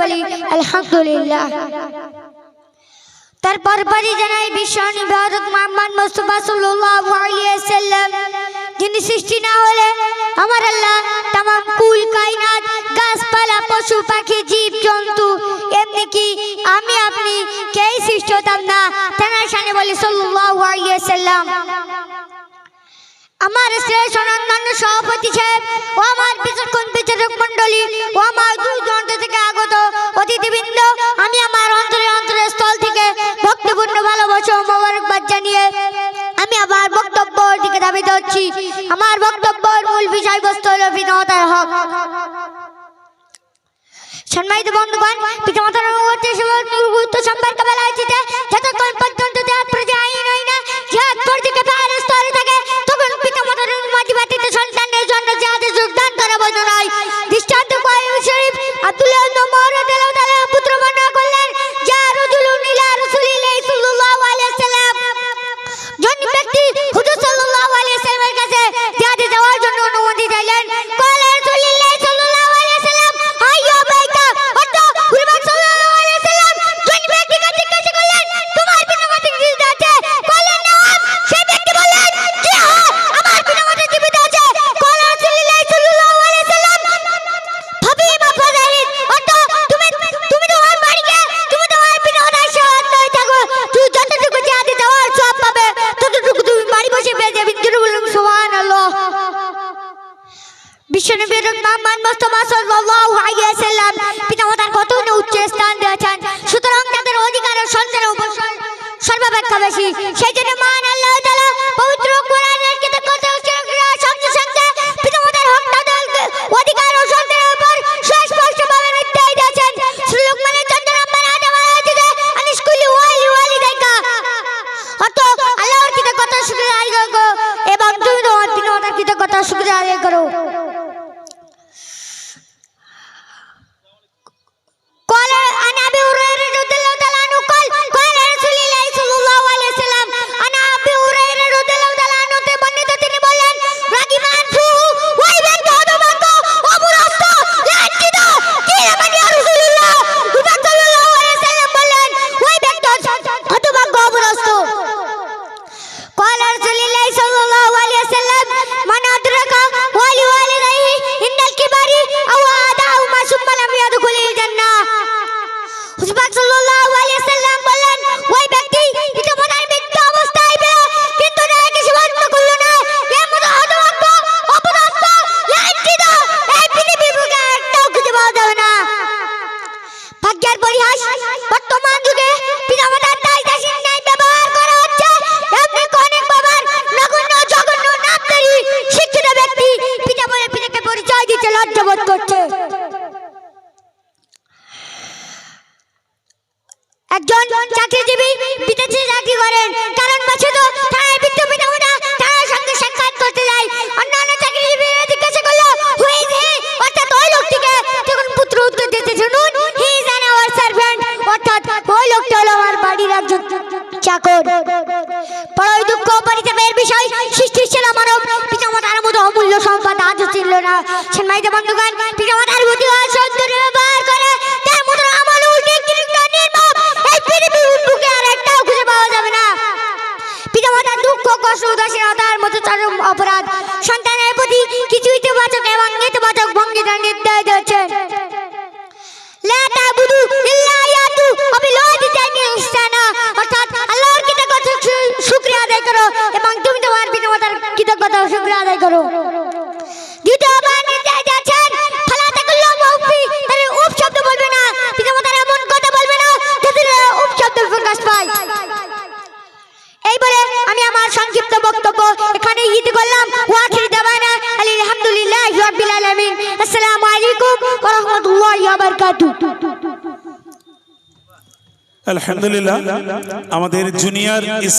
বলি, আলহামদুলিল্লাহ। তারপর পরে জানাই বিশ্বনী ভারত মোহাম্মদ মুস্তফা সাল্লাল্লাহু আলাইহি সাল্লাম যিনি সৃষ্টি না হলে আমার আল্লাহ তামাম কুল কায়নাত, গাছপালা, পশু, পাখি, জীব, জন্তু, এমনি কি আমি, আপনি কেই সৃষ্টি হতাম না? তেনার সামনে বলি সাল্লাল্লাহু আলাইহি সাল্লাম আমার শ্রেষ্ঠ অন্যান্য সভাপতি সাহেব ও আমার বিচক্ষণ বিচারক মন্ডলী ও আমার দূর দূরান্ত থেকে আগত অতিথিবৃন্দ, আমি আমার অন্তরে অন্তরের স্থল থেকে ভক্তিপূর্ণ ভালোবাসা ও মোবারকবাদ জানিয়ে আমি আমার বক্তব্য দিকে দাবিত হচ্ছি আমার বক্তব্যের মূল বিষয়বস্তু হল বিনতার হক। সম্মানিত বন্ধুগণ, পিতামাতার অনুগত গুরুত্ব সম্পর্কে বলা হয়েছে যতক্ষণ পর্যন্ত দেহ প্রজা അതിലൊന്ന് বিশ্বনবী রহমান মুস্তাফা কত সুতরাং তাদের অধিকার ও সন্তানের উপর কিতাব সুস্পষ্টভাবে নির্দেশ দিয়েছেন। শুকরিয়া এবং তুমি তোমার পিতামাতার কৃতজ্ঞতা শুকরিয়া আদায় করো। পরিহাস, বর্তমান যুগে পিতামাতার দায় দাসীর ন্যায় ব্যবহার করা হচ্ছে। এমনি অনেক বাবার নগণ্য, জঘন্য নামধারী শিক্ষিত ব্যক্তি পিতা বলে পিতাকে পরিচয় দিতে লজ্জাবোধ করছে। একজন চাকরিজীবী বিদেশে চাকরি করেন, কারণ বছর তো তারা বৃদ্ধ পিতামাতা তার সঙ্গে সাক্ষাৎ করতে যায়। বড়ই দুঃখ পরিতাপের বিষয় সৃষ্টির ছিল মানব। পিতামাতার মতো অমূল্য সম্পদ আজও ছিল না। সম্মানিত বন্ধুগণ, পিতামাতার প্রতি সৌন্দর্য ব্যবহার করে তার মতো আমল এই পৃথিবীর বুকে আর একটাও খুঁজে পাওয়া যাবে না। পিতামাতার দুঃখ, কষ্ট, উদাসীনতার মতো চরম অপরাধ পায় এই আমি আমার সংক্ষিপ্ত বক্তব্য এখানে ঈদ করলাম। ওয়াখির দাবানা আলহামদুলিল্লাহ রাব্বিল আলামিন। আসসালামু আলাইকুম ওয়া রাহমাতুল্লাহি ওয়া বারাকাতুহু আলহামদুলিল্লাহ, আমাদের জুনিয়র